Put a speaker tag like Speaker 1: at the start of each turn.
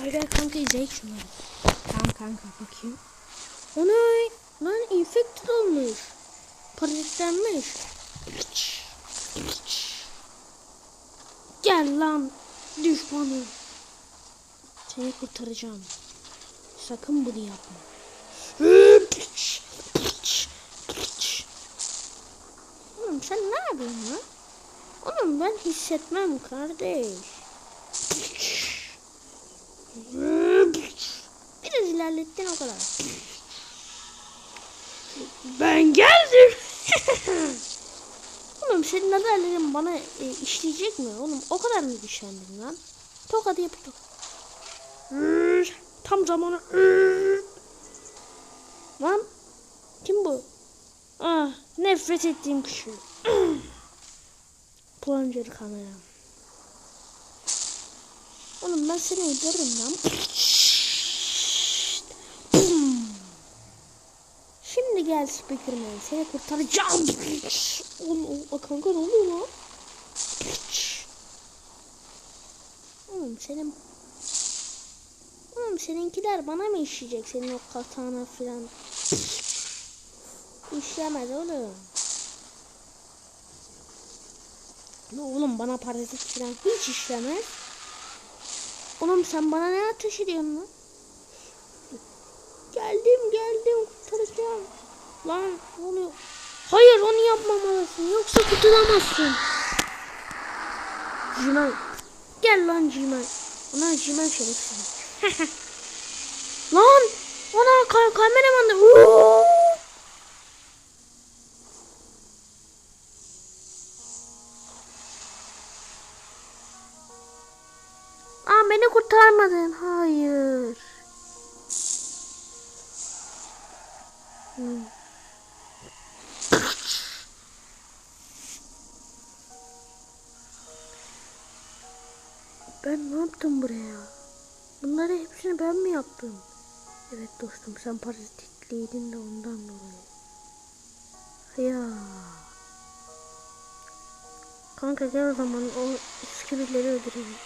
Speaker 1: Gel gel kanka izleyek şunları. Tamam kanka bakayım. O ne? Lan infected olmuş. Parazitlenmiş. Gel lan düşmanım. Seni kurtaracağım. Sakın bunu yapma. Oğlum sen ne yapıyorsun lan? Oğlum ben hissetmem kardeş. Kadar. Ben geldim. Oğlum senin haberlerin bana e, işleyecek mi? Oğlum o kadar mı güçlendin lan? Tokadı yapıyor. Tam zamanı. Lan kim bu? Ah nefret ettiğim kişi. Plunger kamera. Oğlum ben seni öldürürüm lan. gel Speakerman seni kurtaracağım. Oğlum o kanka ne oluyor lan? Oğlum senin Oğlum seninkiler bana mı işleyecek senin o katana filan? İşlemez oğlum. Ne oğlum bana parazit filan hiç işlemez. Oğlum sen bana ne ateş ediyorsun lan? Geldim geldim kurtaracağım. Lan ne oluyor? Hayır onu yapmamalısın yoksa kurtulamazsın. Cimen. Gel lan Cimen. Ona Cimen şerefsiz. lan ona ka kameraman da. Aa beni kurtarmadın. Hayır. Ben ne yaptım buraya? Bunları hepsini ben mi yaptım? Evet dostum sen parazitliydin de ondan dolayı. Ya. Kanka gel o zaman o iskeleleri öldürelim.